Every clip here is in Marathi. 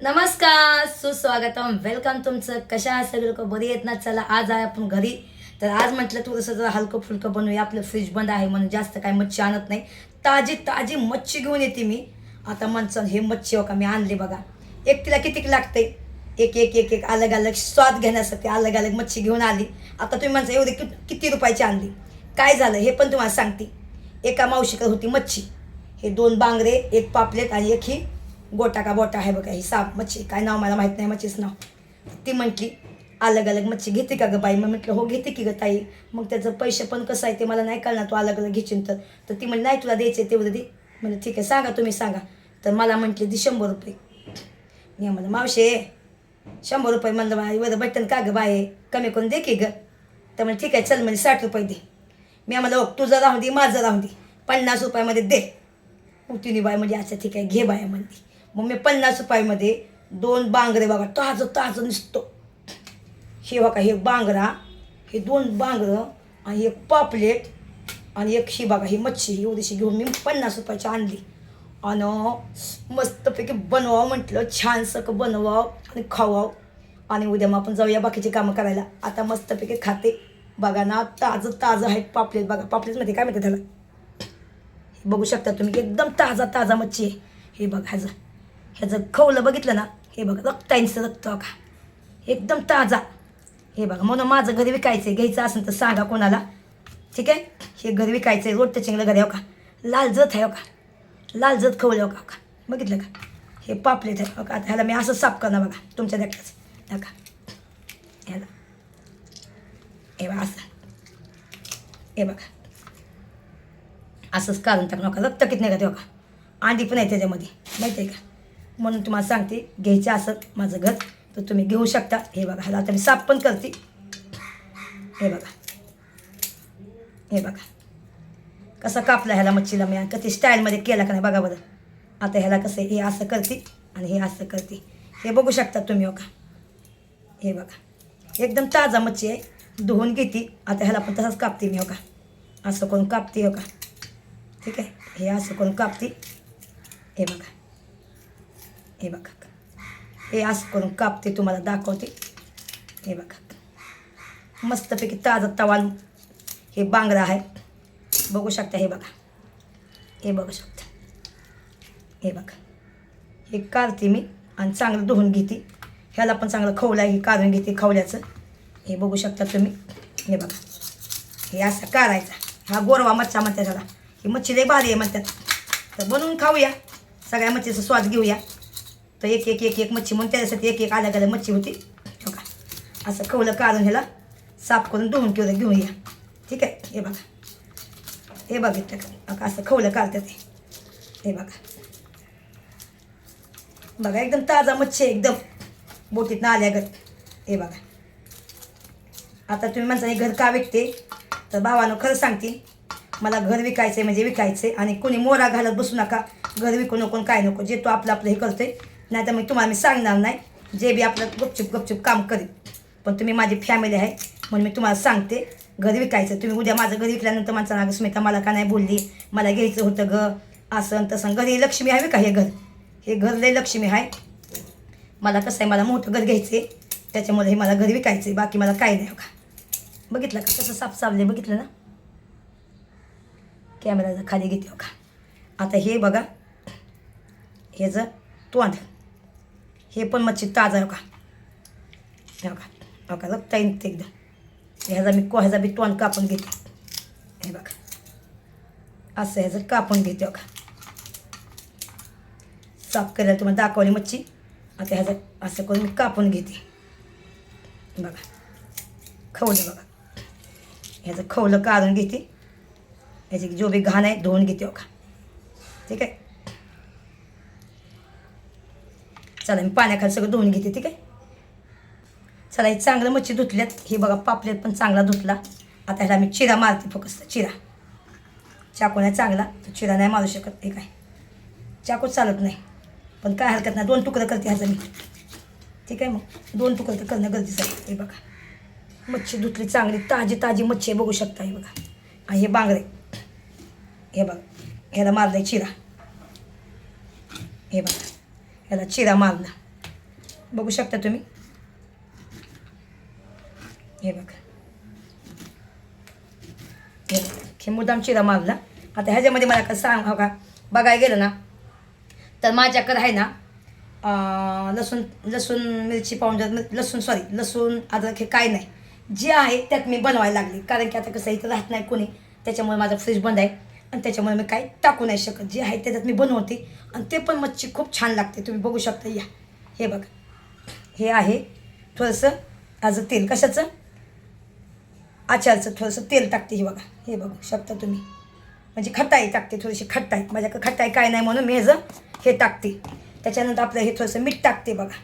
नमस्कार सुस्वागतम. वेलकम तुमचं. कशा आहात? सगळे लोक बरी आहेत ना? चला आज आहे आपण घरी. तर आज म्हटलं थोडंसं जरा हलकं फुलकं बनवूया. आपलं फ्रीज बंद आहे म्हणून जास्त काय मच्छी आणत नाही. ताजी ताजी मच्छी घेऊन येते मी. आता म्हणचं हे मच्छी हो का? मी आणली बघा. एक तिला किती लागते एक एक एक एक अलग अलग. स्वाद घेण्यासाठी अलग अलग मच्छी घेऊन आली. आता तुम्ही म्हणता एवढी कि किती रुपयाची आणली? काय झालं? हे पण तुम्हाला सांगते. एका मावशीकडे होती मच्छी. हे दोन बांगरे एक पापलेट आणि एक ही गोटा का बोटा आहे बघा ही साप मच्छी काय नाव मला माहीत नाही मच्छीचं नाव. ती म्हटली अलग अलग मच्छी घेते का गं बाई? मग म्हटलं हो घेते की गं ताई. मग त्याचं पैसे पण कसं आहे ते मला नाही कळणार तू अलग अलग घेशील तर. तर ती म्हणजे नाही तुला द्यायचे तेवढं दे. म्हणजे ठीक आहे सांगा तुम्ही सांगा. तर मला म्हटली ती शंभर रुपये. मी म्हणलं मावशे शंभर रुपये म्हणलं बाई बरं बटन का गं बाई? कमी करून दे की गं. तर म्हणजे ठीक आहे चल म्हणजे साठ रुपये दे. मी आम्हाला "हो, तुझं राहून दे माझं राहून दे. पन्नास रुपयामध्ये दे. मग तिने बाय म्हणजे अच्छा ठीक आहे घे बाय म्हणते मग मी पन्नास रुपयामध्ये दोन बांगरे बघा ताजं ताजं निसतो. हे बघा हे बांगरा हे दोन बांगरं आणि एक पापलेट आणि एक ही बघा ही मच्छी ही उद्याशी घेऊन मी पन्नास रुपयाची आणली. आणि मस्तपैकी बनवावं म्हटलं छानसं बनवावं आणि खावावं. आणि उद्या मग आपण जाऊया बाकीची कामं करायला. आता मस्तपैकी खाते. बघा ना ताजं ताजं आहे पापलेट बघा. पापलेटमध्ये काय माहिती त्याला? हे बघू शकता तुम्ही एकदम ताजा ताजा मच्छी आहे. हे बघा ह्याचं. ह्याचं खवलं बघितलं ना? हे बघा रक्ताईंचं रक्त का एकदम ताजा. हे बघा म्हणून माझं घरी विकायचं आहे घ्यायचं असेल तर सांगा कोणाला. ठीक आहे? हे घर विकायचं आहे रोड टचिंगला घर हो का लाल जत आहे हो का लाल जत खवलं हो का, का बघितलं का? हे पापलेट आहे हो का आता ह्याला मी असं साफ करणार बघा तुमच्या देखताच नका. ह्याला. हे बघा असं. हे बघा. असंच काढून टाकू नका रक्त किती नाही का का अंडी पण आहे त्याच्यामध्ये. माहिती आहे का? म्हणून तुम्हाला सांगते घ्यायचं असं माझं घर तर तुम्ही घेऊ शकता. हे बघा ह्याला आता मी साफ पण करते. हे बघा. हे बघा. कसं कापला ह्याला मच्छीला मी आणि कधी स्टाईलमध्ये केला का नाही बघा बरं. आता ह्याला कसं आहे, हे असं करते आणि हे असं करते. हे बघू शकता तुम्ही हो का? हे बघा. एकदम ताजा मच्छी आहे. धुवून घेते. आता ह्याला पण तसंच कापते मी हो का? असं करून कापते हो का? ठीक आहे? हे असं करून कापते. हे बघा. हे बघा हे असं करून कापते तुम्हाला दाखवते हे बघा मस्तपैकी ताजा तवाल हे बांगडा आहे बघू शकता हे बघा हे बघू शकता हे बघा हे काढते मी आणि चांगलं धुवून घेते ह्याला पण चांगलं खवलं आहे हे काढून घेते खवल्याचं हे बघू शकता तुम्ही हे बघा हे असं काढायचा हा गोरवा मच्छा म्हणतात त्याला ही मच्छी लई भारी आहे म्हणतात तर बनवून खाऊया सगळ्या मच्छीचा स्वाद घेऊया तर एक एक एक एक मच्छी म्हणून त्याच्यासाठी एक एक अलग अलग मच्छी होती. हो का? असं खवलं काढून ह्याला साफ करून धुवून घेऊन घेऊया ठीक आहे? हे बघा. हे बघितलं का बघा असं खवलं काढतं ते. हे बघा. बघा एकदम ताजा मच्छी आहे, एकदम. बोटीत ना आल्यागत हे बघा. आता तुम्ही म्हणता हे घर का विकते? तर भावानं खरं सांगते मला घर विकायचं आहे म्हणजे विकायचं आहे आणि कोणी मोरा घालत बसू नका. घर विकू नको काय नको. जे तो आपलं आपलं हे करतोय नाही तर मग तुम्हाला मी सांगणार नाही. जे बी आपलं गुपचूप गुपचूप काम करेल पण तुम्ही माझी फॅमिली आहे म्हणून मी तुम्हाला सांगते. घर विकायचं. तुम्ही उद्या माझं घर विकल्यानंतर माणसाला अगं स्मिता मला का नाही बोलली? मला घ्यायचं होतं ग. असं तसं. घरी लक्ष्मी आहे का हे घर? हे घर लय लक्ष्मी आहे. मला कसं आहे मला मोठं घर घ्यायचं आहे त्याच्यामुळे हे मला घर विकायचं आहे बाकी मला काय नाही हो का? बघितलं का? कसं साफ साफले बघितलं ना? कॅमेराचं खाली घेते हो का? आता हे बघा. हे जर तोंड हे पण मच्छी ताजा हो का हे बघा. बघा का रक्ता ते एकदम ह्याचा मी को ह्याचा मी तोंड कापून घेते. हे बघा. असं ह्याचं कापून घेते बघा. साफ करायला तुम्हाला दाखवली मच्छी. आता ह्याचं असं करून मी कापून घेते. बघा. खवलं बघा. ह्याचं खवलं काढून घेते. ह्याची जो बी घाण आहे धुवून घेते बघा. ठीक आहे? चला मी पाण्याखाली सगळं धुवून घेते ठीक आहे? चला हे चांगलं मच्छी धुतल्यात. हे बघा पापलेट पण चांगला धुतला. आता ह्याला मी चिरा मारते फक्त चिरा. चाकू नाही चांगला तो चिरा नाही मारू शकत हे काय. चाकू चालत नाही. पण काय हरकत नाही दोन तुकडं करते ह्याचं मी. ठीक आहे मग? दोन तुकडं तर करणं गरजेचं आहे हे बघा. मच्छी धुतली चांगली ताजी ताजी मच्छी बघू शकता हे बघा. आणि हे बांगडे. हे बघा ह्याला मारलं आहे चिरा. हे बघा. ह्याला चिरा मारला. बघू शकता तुम्ही? हे बघा. हे हे मुद्दाम चिरा मारला. आता ह्याच्यामध्ये मला कसं सांग का? बघायला गेलं ना तर माझ्याकडं आहे ना लसूण लसूण मिरची पावडर लसूण सॉरी लसूण अद्रक हे काय नाही. जे आहे त्यात मी बनवायला लागली. कारण की आता कसं इथं राहत नाही कोणी. त्याच्यामुळे माझा फ्रीज बंद आहे. आणि त्याच्यामुळे मी काही टाकू नाही शकत. जे आहे त्याच्यात मी बनवते आणि ते पण मच्छी खूप छान लागते. तुम्ही बघू शकता या. हे बघा. हे आहे थोडंसं आज तेल. कशाचं? आचारचं थोडंसं तेल टाकते हे बघा. हे बघू शकता तुम्ही. म्हणजे खटाई टाकते थोडीशी खटाई. माझ्याकडे खटाई काय नाही म्हणून मी ह्याचं हे टाकते. त्याच्यानंतर आपलं हे थोडंसं मीठ टाकते बघा.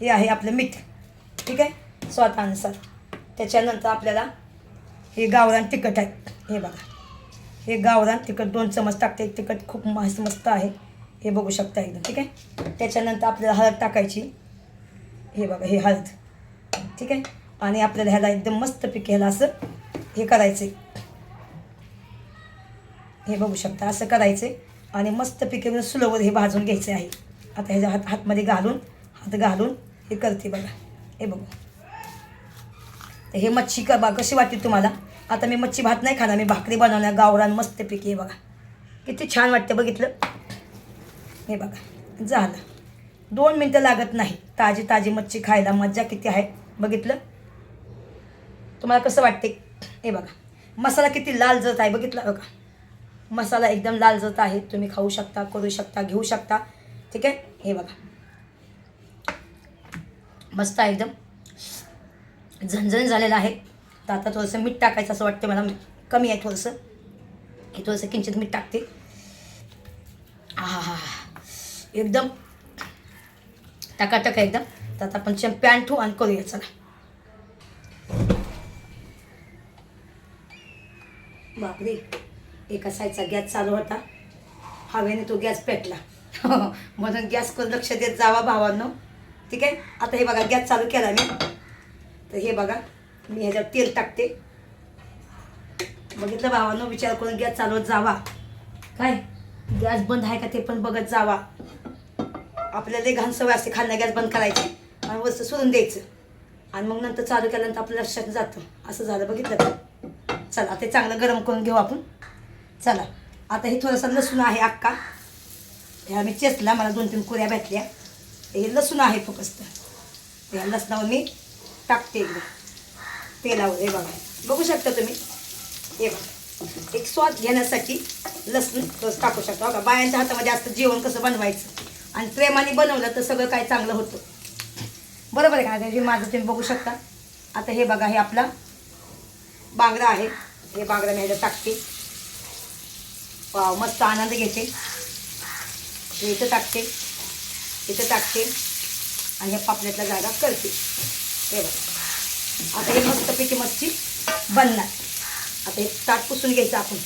हे आहे आपलं मीठ. ठीक आहे? स्वादानुसार. त्याच्यानंतर आपल्याला हे गावरान तिखट आहे. हे बघा. हे गावरान तिखट दोन चमच टाकते तिखट खूप मस्त मस्त आहे. हे बघू शकता एकदम ठीक आहे? त्याच्यानंतर आपल्याला हळद टाकायची. हे बघा हे हळद ठीक आहे? आणि आपल्याला ह्याला एकदम मस्त पिके ह्याला असं हे करायचे. हे बघू शकता असं करायचे. आणि मस्त पिके म्हणजे स्लोवर हे भाजून घ्यायचे आहे. आता ह्याच्या हात हातमध्ये घालून हात घालून हे करते बघा. हे बघू. हे मच्छी का बा कशी वाटते तुम्हाला? आता मी मच्छी भात नाही खाणार मी भाकरी बनवणार गावरान मस्त हे बघा. किती छान वाटते बघितलं. हे बघा झालं. दोन मिनटं लागत नाही ताजी ताजी मच्छी खायला मज्जा किती आहे बघितलं. तुम्हाला कसं वाटते? हे बघा मसाला किती लाल जत आहे बघितला बघा. मसाला एकदम लाल जत आहे तुम्ही खाऊ शकता करू शकता घेऊ शकता. ठीक आहे? हे बघा. मस्त आहे एकदम झणझण झालेलं आहे. तर आता थोडंसं मीठ टाकायचं असं वाटतं मला. कमी आहे थोडंसं. हे थोडंसं किंचित मीठ टाकते. हा एकदम. टकाटक आहे एकदम. तर आता आपण चम पॅन ठेवू आणि करूया चला. बापरे. एका साईडचा गॅस चालू होता. हवेने तो गॅस पेटला. म्हणून गॅस करून लक्ष देत जावा भावांनो. ठीक आहे? आता हे बघा गॅस चालू केला मी. तर हे बघा. मी ह्याच्यावर तेल टाकते. बघितलं भावानं? विचार करून गॅस चालवत जावा. काय? गॅस बंद आहे का ते पण बघत जावा. आपल्याला घाण सवय असते खाल्ल्या गॅस बंद करायची. आणि वस्तू सोडून द्यायचं. आणि मग नंतर चालू केल्यानंतर आपल्या लक्षात जातं. असं झालं बघितलं का? चला ते चांगलं गरम करून घेऊ आपण. चला आता हे थोडंसं लसूण आहे अक्का ह्या मी चेचला मला दोन तीन कुऱ्या भेटल्या. हे लसूण आहे फक्त. ह्या लसणावर मी टाकते एकदम. तेलावर हे बघा. बघू शकता तुम्ही? हे बघा. एक स्वाद घेण्यासाठी लसूण रस टाकू शकता. बघा बायांच्या हातामध्ये असतं जेवण कसं बनवायचं. आणि प्रेमाने बनवलं तर सगळं काय चांगलं होतं. बरोबर आहे का हे माझं तुम्ही बघू शकता. आता हे बघा हे आपला बांगडा आहे. हे बांगडा मी ह्याच्यात टाकते. वाव मस्त आनंद घेते. हे इथं टाकते. इथं टाकते. आणि ह्या पापल्यातला जागा करते. हे बघा. आता हे मस्तपैकी मच्छी बनणार. आता हे ताट पुसून घ्यायचं आपण.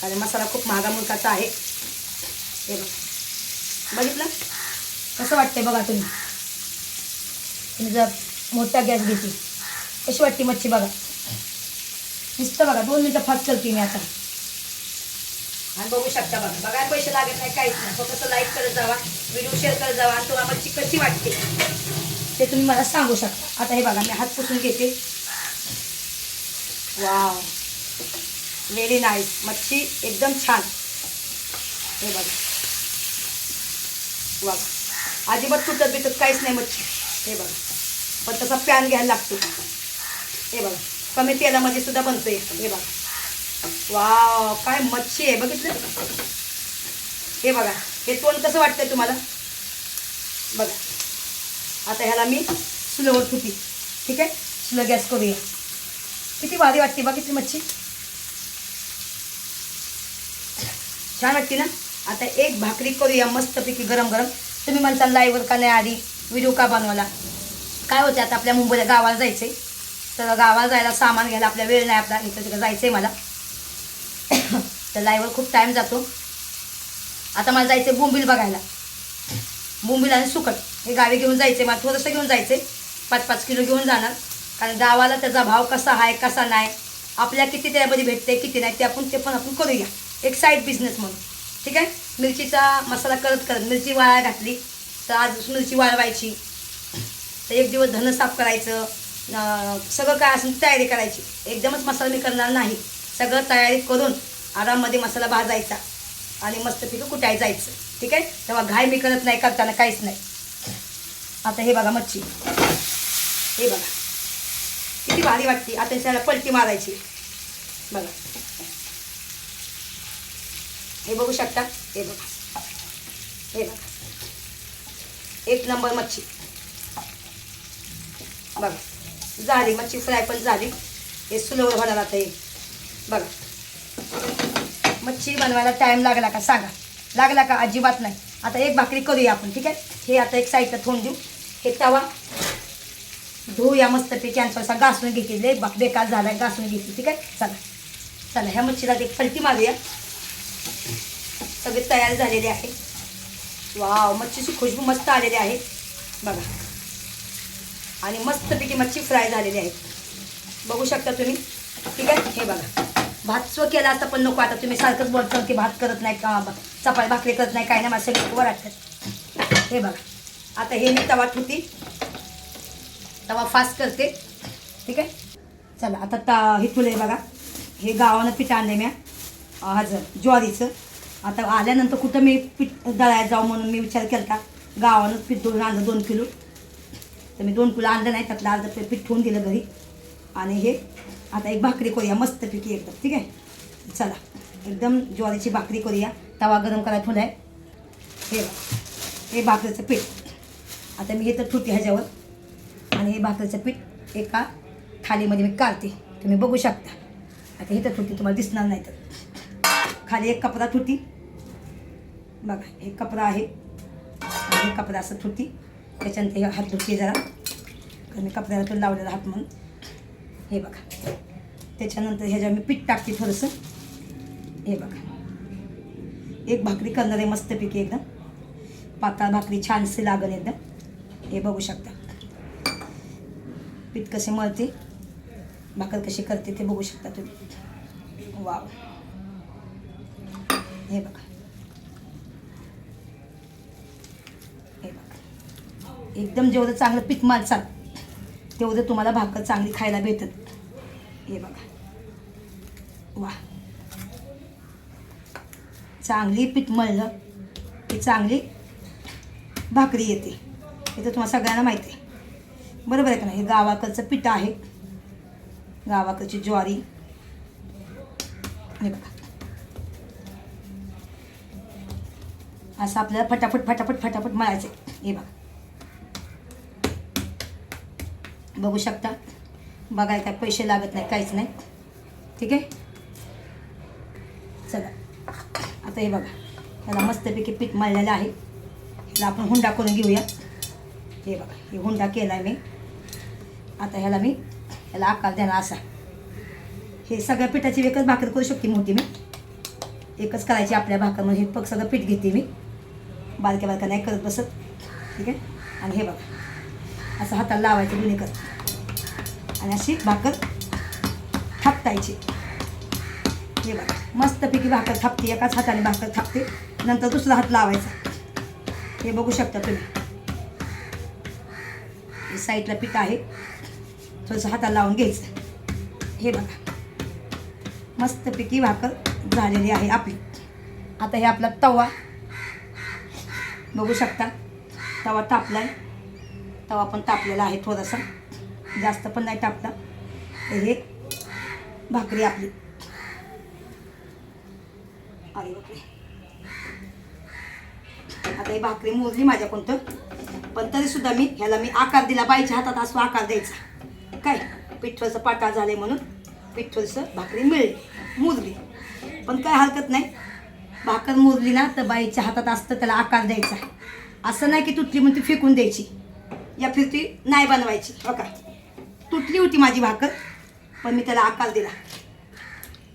कारण मसाला खूप महागा मुलकाचा आहे. हे बघा. बघितलं? कसं वाटतंय बघा तुम्ही? तुम्ही जर मोठा गॅस घेतली कशी वाटते मच्छी बघा? नुसतं बघा दोन मिनटं फास्ट चलते मी आता. आणि बघू शकता बघा. बघायला पैसे लागत नाही काहीच नाही. फक्त लाईक करत जावा व्हिडिओ शेअर करत जावा आणि तुम्हाला मच्छी कशी वाटते? ते तुम्ही मला सांगू शकता. आता हे बघा मी हात पुसून घेते. वाव व्हेरी नाईस मच्छी एकदम छान. हे बघा. वा अजिबात तुटत बिटत काहीच नाही मच्छी. हे बघा. पण तसा पॅन घ्यायला लागतो. हे बघा. कमी तेलामध्ये सुद्धा बनतोय. हे बघा. वाव काय मच्छी आहे. बघितलं? हे बघा. हे तोंड कसं वाटतंय तुम्हाला? बघा. आता ह्याला मी स्लोवर फुटी ठीक आहे? स्लो गॅस करूया किती भारी वाटते बघितली मच्छी. छान वाटते ना? आता एक भाकरी करूया मस्तपैकी गरम गरम तुम्ही म्हणता लाईव्हवर का नाही आधी? व्हिडिओ का बनवायला काय होते आता आपल्या मुंबईला गावाला जायचंय. तर गावाला जायला सामान घ्यायला आपल्या वेळ नाही आपला. इथं तिकडे आहे मला. तर लाईव्हवर खूप टाईम जातो. आता मला जायचं बोंबील बघायला. बोंबील आणि सुकट. हे गावी घेऊन जायचे मला थोडंसं घेऊन जायचे. पाच पाच किलो घेऊन जाणार. कारण गावाला त्याचा भाव कसा आहे कसा नाही आपल्या किती त्यामध्ये भेटते किती नाही ते आपण ते पण आपण करूया. एक साईड बिझनेस म्हणून. ठीक आहे? मिरचीचा मसाला करत करत मिरची वाळा घातली. तर आज मिरची वाळवायची. तर एक दिवस धनं साफ करायचं. सगळं काय असेल तयारी करायची. एकदमच मसाला मी करणार नाही. सगळं तयारी करून आराममध्ये मसाला भाजायचा. आणि मस्त पिकं कुटाय जायचं. ठीक आहे? तेव्हा घाय मी करत नाही करताना काहीच नाही. आता हे बघा मच्छी. हे बघा. किती भारी वाटते. आता त्याला पलटी मारायची. बघा. हे बघू शकता? हे बघा. हे बघा. एक नंबर मच्छी. बघा. झाली मच्छी फ्राय पण झाली. हे सुलभ होणार आता हे. बघा. मच्छी बनवायला टाईम लागला का? सांगा. लागला का? अजिबात नाही. आता एक भाकरी करूया आपण ठीक आहे? हे आता एक साईडला ठेवून देऊ. हे तवा. धुवूया मस्तपैकी आणि थोडासा घासून घेतली एक भाक बेकार झाला घासून घेतली ठीक आहे? चला. चला ह्या मच्छीला एक पलटी मारूया. सगळे तयार झालेले आहे. वाव मच्छीची खुशबू मस्त आलेली आहे. बघा. आणि मस्तपैकी मच्छी फ्राय झालेली आहे. बघू शकता तुम्ही? ठीक आहे? हे बघा. भात स्व केला असता पण नको आता. तुम्ही सारखंच बोलतो की भात करत नाही का? चपाती भाकरी करत नाही काय नाही मासे सगळे वाटतात हे बघा. आता हे मी तवा ठेवते. तवा फास्ट करते. ठीक आहे? चला आता ता हे फुले बघा. हे गावानं पीठ आणले म्या. हजर ज्वारीचं. आता आल्यानंतर कुठं मी पीठ दळायला जाऊ म्हणून मी विचार केला का गावानं पीठ दोन आणलं दोन किलो. तर मी दोन किलो आणलं नाही त्यातलं अर्ध पीठ ठेवून दिलं घरी. आणि हे आता एक भाकरी करूया मस्तपैकी एकदम. ठीक आहे? चला. एकदम ज्वारीची भाकरी करूया. तवा गरम करायला ठेवला आहे हे बघा. हे भाकरीचं पीठ. आता मी हे तर ह्याच्यावर. आणि हे भाकरीचं पीठ एका थालीमध्ये मी काढते. तुम्ही बघू शकता. आता हे तर ठुटी तुम्हाला दिसणार नाही तर. खाली एक कपडा ठुटी बघा हे कपडा आहे. आणि हे कपडा असं ठुटी त्याच्यानंतर हे हात धुते जरा. कारण मी कपड्याला तो लावलेला हात म्हणून. हे बघा. त्याच्यानंतर ह्याच्यावर मी पीठ टाकते थोडंसं. हे बघा. एक भाकरी करणार आहे मस्तपैकी एकदम. पातळ भाकरी छानसे लागल एकदम. हे बघू शकता. पीठ कसे मळते भाकर कशी करते ते बघू शकता तुम्ही. वाव. हे बघा. हे बघा. एकदम जेवढं चांगलं पीठ मारचाल तेवढं तुम्हाला भाकर चांगली खायला भेटत हे बघा. वा चांगली पीठ मळलं की चांगली भाकरी येते. हे तर तुम्हाला सगळ्यांना माहिती आहे. बरोबर आहे का नाही? हे गावाकडचं पीठ आहे. गावाकडची ज्वारी. हे बघा. असं आपल्याला फटाफट फटाफट फटाफट मळायचं आहे. हे बघा. बघू शकता. बघायला काय पैसे लागत नाही काहीच नाही. ठीक आहे चला आता हे बघा. त्याला मस्तपैकी पीठ मळलेलं आहे. ह्याला आपण हुंडा करून घेऊया. हे बघा हे हुंडा केला मी. आता ह्याला मी ह्याला आकार देणार असा. हे सगळ्या पिठाची एकच भाकर करू शकते मोठी मी. एकच करायची आपल्या भाकर म्हणजे हे पग सगळं पीठ घेते मी. बारक्या बारक्या नाही करत बसत. ठीक आहे? आणि हे बघा. असं हाताला लावायचं दोन्ही करत आणि अशी भाकर थापटायची हे बघा. मस्तपैकी भाकर थापते एकाच हाताने भाकर थापते. नंतर दुसरा हात लावायचा. हे बघू शकता तुम्ही. हे साईडला पीठ आहे. थोडंसं हाताला लावून घ्यायचं. हे बघा. मस्तपैकी भाकर झालेली आहे आपली. आता हे आपला तवा. बघू शकता. तवा तापला आहे तवा पण तापलेला आहे थोडासा. जास्त पण नाही तापला. हे भाकरी आपली. अरे बापरे. आता ही भाकरी मोजली माझ्या कोणतं पण तरी सुद्धा मी ह्याला मी आकार दिला बाईच्या हातात असं आकार द्यायचा. काय? पिठ्ठलचं पाटा झाले म्हणून पिठ्ठलचं भाकरी मिळली मोजली. पण काय हरकत नाही. भाकर मोजली ना तर बाईच्या हातात असतं त्याला आकार द्यायचा. असं नाही की तुटली म्हणून ती फेकून द्यायची. या फिरती नाही बनवायची हो का? तुटली होती माझी भाकर पण मी त्याला आकार दिला.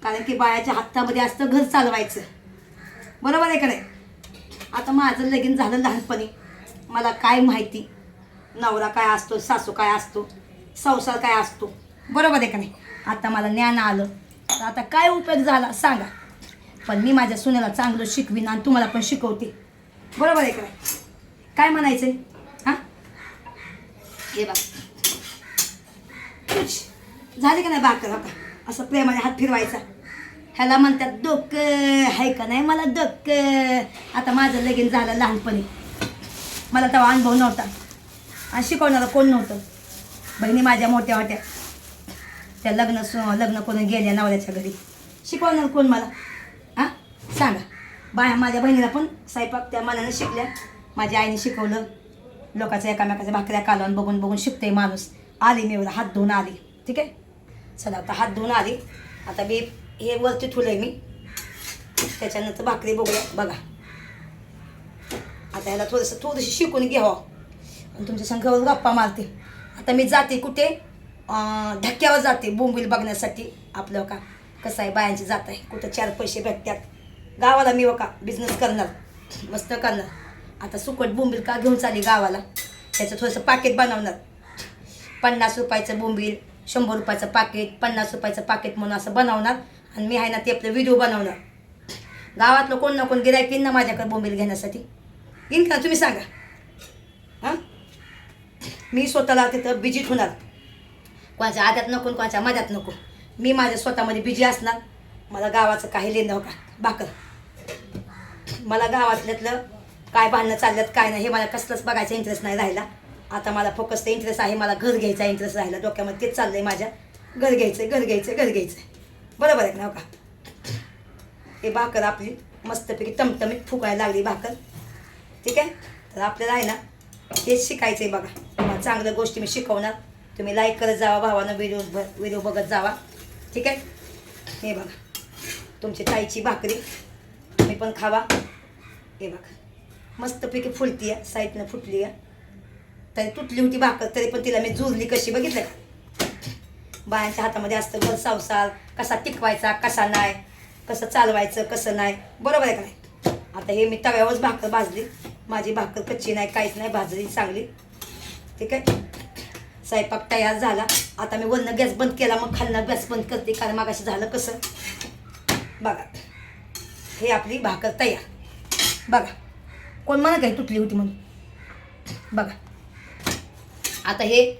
कारण की बायाच्या हातामध्ये असतं घर चालवायचं. बरोबर आहे का नाही? आता माझं लगीन झालं लहानपणी. मला काय माहिती? नवरा काय असतो? सासू काय असतो? संसार काय असतो? बरोबर आहे का नाही? आता मला ज्ञान आलं. तर आता काय उपयोग झाला सांगा. पण मी माझ्या सुनेला चांगलं शिकवीन आणि तुम्हाला पण शिकवते. बरोबर आहे का नाही? काय म्हणायचं हां? हे बा उश. झाले का नाही बाकर आता असं प्रेमाने हात फिरवायचा. ह्याला म्हणतात डोक आहे का नाही? मला डोक. आता माझं लगीन झालं लहानपणी. मला तेव्हा अनुभव नव्हता. आणि शिकवणारं कोण नव्हतं? बहिणी माझ्या मोठ्या होत्या. त्या लग्न सु लग्न करून गेल्या नवऱ्याच्या घरी. शिकवणार कोण मला? हां सांगा. बाया माझ्या बहिणीला पण स्वयंपाक त्या मनानं शिकल्या. माझ्या आईने शिकवलं. लोकांचं एकामेकाच्या भाकऱ्या कालवून बघून बघून शिकते माणूस. आली मी एवढं हात धुवून आली. ठीक आहे? चला आता हात धुवून आली. आता मी हे वरती ठुलं मी. त्याच्यानंतर भाकरी बघूया. बघा. आता ह्याला थोडंसं थोडीशी शिकून घ्यावं. आणि तुमच्या संघावर गप्पा मारते. आता मी जाते कुठे? धक्क्यावर जाते बोंबील बघण्यासाठी. आपलं का? कसं आहे? बायांची जात आहे. कुठं चार पैसे भेटतात. गावाला मी का बिझनेस करणार. मस्त करणार. आता सुकट बोंबील का घेऊन चालली गावाला? त्याचं थोडंसं पाकिट बनवणार. पन्नास रुपयाचं बोंबील शंभर रुपयाचं पाकिट पन्नास रुपयाचं पाकिट म्हणून असं बनवणार. आणि मी आहे ना ते आपलं व्हिडिओ बनवणार गावातलं कोण ना कोण गिरायक येईन ना माझ्याकडे बोंबील घेण्यासाठी. येईन का? तुम्ही सांगा. हां? मी स्वतःला तिथं बिजीत होणार कोणाच्या आद्यात नको कोणाच्या मध्यात नको. मी माझ्या स्वतःमध्ये बिजी असणार. मला गावाचं काही लेणं हो का? भाकर. मला गावातल्यातलं काय भांडणं चालल्यात काय नाही हे मला कसलंच बघायचा इंटरेस्ट नाही राहिला आता मला फोकस इंटरेस्ट आहे मला घर घ्यायचा इंटरेस्ट राहिला डोक्यामध्ये तेच आहे माझ्या. घर घ्यायचं घर घ्यायचं घर घ्यायचं बरोबर आहे ना हो का? हे भाकर आपली मस्तपैकी टमटमीत फुकायला लागली भाकर. ठीक आहे? तर आपल्याला आहे ना तेच शिकायचं आहे बघा. तुम्हाला चांगल्या गोष्टी मी शिकवणार. तुम्ही लाईक करत जावा भावानं व्हिडिओ व्हिडिओ बघत जावा. ठीक आहे? हे बघा. तुमची ताईची भाकरी तुम्ही पण खावा. हे बघा. मस्तपैकी फुलती आहे साईडनं फुटली आहे तरी तुटली होती भाकर तरी पण तिला मी झुरली कशी बघितलं का? बायांच्या हातामध्ये असतं घर संसार कसा टिकवायचा कसा नाही कसं चालवायचं कसं नाही बरोबर आहे का नाही? आता हे मी तव्यावरच भाकर भाजली. माझी भाकर कच्ची नाही काहीच नाही भाजली चांगली. ठीक आहे? स्वयंपाक तयार झाला. आता मी वरनं गॅस बंद केला मग खालनं गॅस बंद करते कारण मागाशी झालं कसं? बघा. हे आपली भाकर तयार. बघा. कोण म्हणा काही तुटली होती म्हणून? बघा. आता हे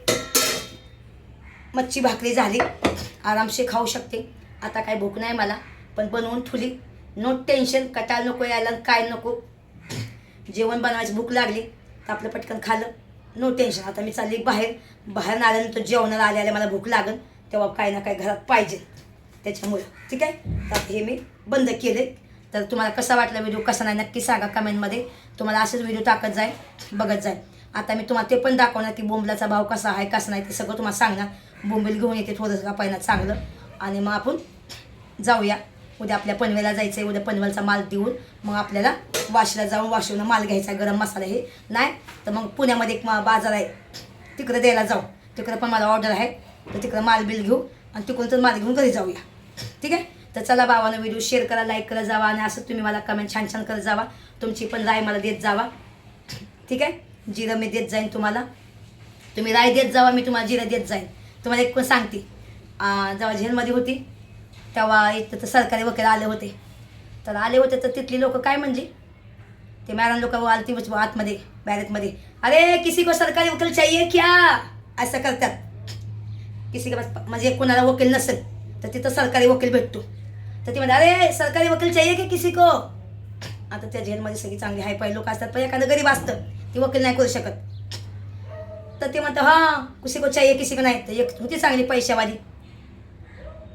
मच्छी भाकरी झाली. आरामशी खाऊ शकते. आता काय भूक नाही मला पण बनवून ठुली नो टेन्शन कटाळ नको यायला आणि काय नको. जेवण बनवायची भूक लागली तर आपलं पटकन खाल्लं नो टेन्शन आता मी चालली बाहेर. बाहेर आल्यानंतर जेवणाला आल्याला मला भूक लागेल तेव्हा काय ना काय घरात पाहिजे. त्याच्यामुळं. ठीक आहे? तर हे मी बंद केले तर तुम्हाला कसा वाटला व्हिडिओ कसा नाही नक्की सांगा कमेंटमध्ये. तुम्हाला असेच व्हिडिओ टाकत जाईल बघत जाईल आता मी तुम्हाला ते पण दाखवणार की बोंबलाचा भाव कसा आहे कसा नाही ते सगळं तुम्हाला सांगणार. बोंबील घेऊन येते थोडंसं का पहिला चांगलं. आणि मग आपण जाऊया. उद्या आपल्या पनवेला जायचं आहे उद्या पनवेलचा माल देऊन मग आपल्याला वाशीला जाऊन वाशीवनं माल घ्यायचा गरम मसाला हे. नाही तर मग पुण्यामध्ये एक मा- बाजार आहे. तिकडे द्यायला जाऊ. तिकडे पण मला ऑर्डर आहे. तर तिकडं माल बिल घेऊ आणि तिकडून तर माल घेऊन घरी जाऊया. ठीक आहे? तर चला बाबानं व्हिडिओ शेअर करा लाईक करत जावा आणि असं तुम्ही मला कमेंट छान छान करत जावा. तुमची पण राय मला देत जावा. ठीक आहे? जिरं मी देत जाईन तुम्हाला. तुम्ही राय देत जावा मी तुम्हाला जिरं देत जाईन. तुम्हाला एक पण सांगते. जेव्हा झेलमध्ये होती तेव्हा इथं तर सरकारी वकील आले होते. तर आले होते तर तिथली लोक काय म्हणली? ते मॅडम लोक आलती आतमध्ये बॅरेकमध्ये. अरे किसी को सरकारी वकील चाहिए क्या? असं करतात. किसी का बस म्हणजे कोणाला वकील नसेल तर तिथं सरकारी वकील भेटतो. तर ती म्हणते अरे सरकारी वकील चाहिए की किसी को? आता त्या झेलमध्ये सगळी चांगली हाय पाय लोक असतात पण एखादं गरीब असतं ती वकील नाही करू शकत. तर ते म्हणतं हां किसी को चाहिए किसी को नाही. तर एक होती चांगली पैशावाली.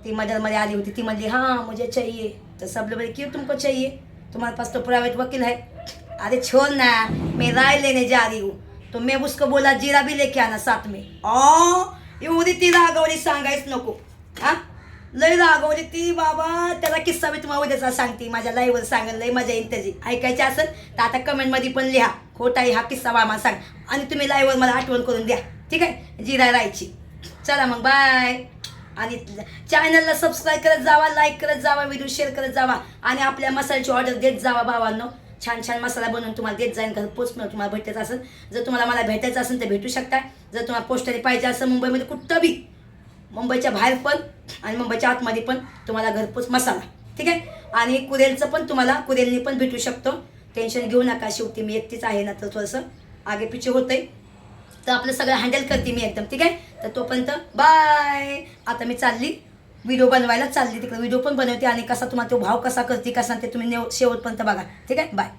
ती मदरमध्ये आली होती. ती म्हणली हां मुझे चाहिए. तो सब लोग बोले क्यों तुमको चाहिए? तुम्हारे पास तो प्राइवेट वकील है. अरे छोड़ ना मैं राय लेने जा रही हूँ. तो मैं उसको बोला जीरा भी लेके आना साथ में. ओ एवढी ती रागवली सांगायच नको. हा? लय रागवली ती बाबा. त्याला किस्सा मी तुम्हाला उद्याचा सांगते. माझ्या लाईव्हवर सांगेल लय मजा येईल त्याची. ऐकायची असेल तर आता कमेंटमध्ये पण लिहा. खोटा आहे हा किस्सा वा मला सांग. आणि तुम्ही लाईव्हवर मला आठवण करून द्या. ठीक आहे? जिरा रायची चला मग बाय आणि चॅनलला सबस्क्राईब करत जावा लाईक करत जावा व्हिडिओ शेअर करत जावा. आणि आपल्या मसाल्याची ऑर्डर देत जावा भावांनो. छान छान मसाला बनवून तुम्हाला देत जाईन. घर मिळून तुम्हाला भेटायचं असेल जर तुम्हाला मला भेटायचं असेल तर भेटू शकता. जर तुम्हाला पोस्टरी पाहिजे असेल मुंबईमध्ये कुठं बी मुंबईच्या बाहेर पण आणि मुंबईच्या आतमध्ये पण तुम्हाला घरपोच मसाला. ठीक आहे? आणि कुरेलचं पण तुम्हाला कुरेलनी पण भेटू शकतो. टेन्शन घेऊ नका शेवटी मी एकटीच आहे ना तर थोडंसं आगे पिछे होतंय. तर आपलं सगळं हँडल करते मी एकदम ठीक आहे? तर तोपर्यंत बाय आता मी चालली. व्हिडिओ बनवायला चालली तिकडे. व्हिडिओ पण बनवते आणि कसा तुम्हाला तो भाव कसा करते कसा ते तुम्ही नेव शेवटपर्यंत बघा. ठीक आहे? बाय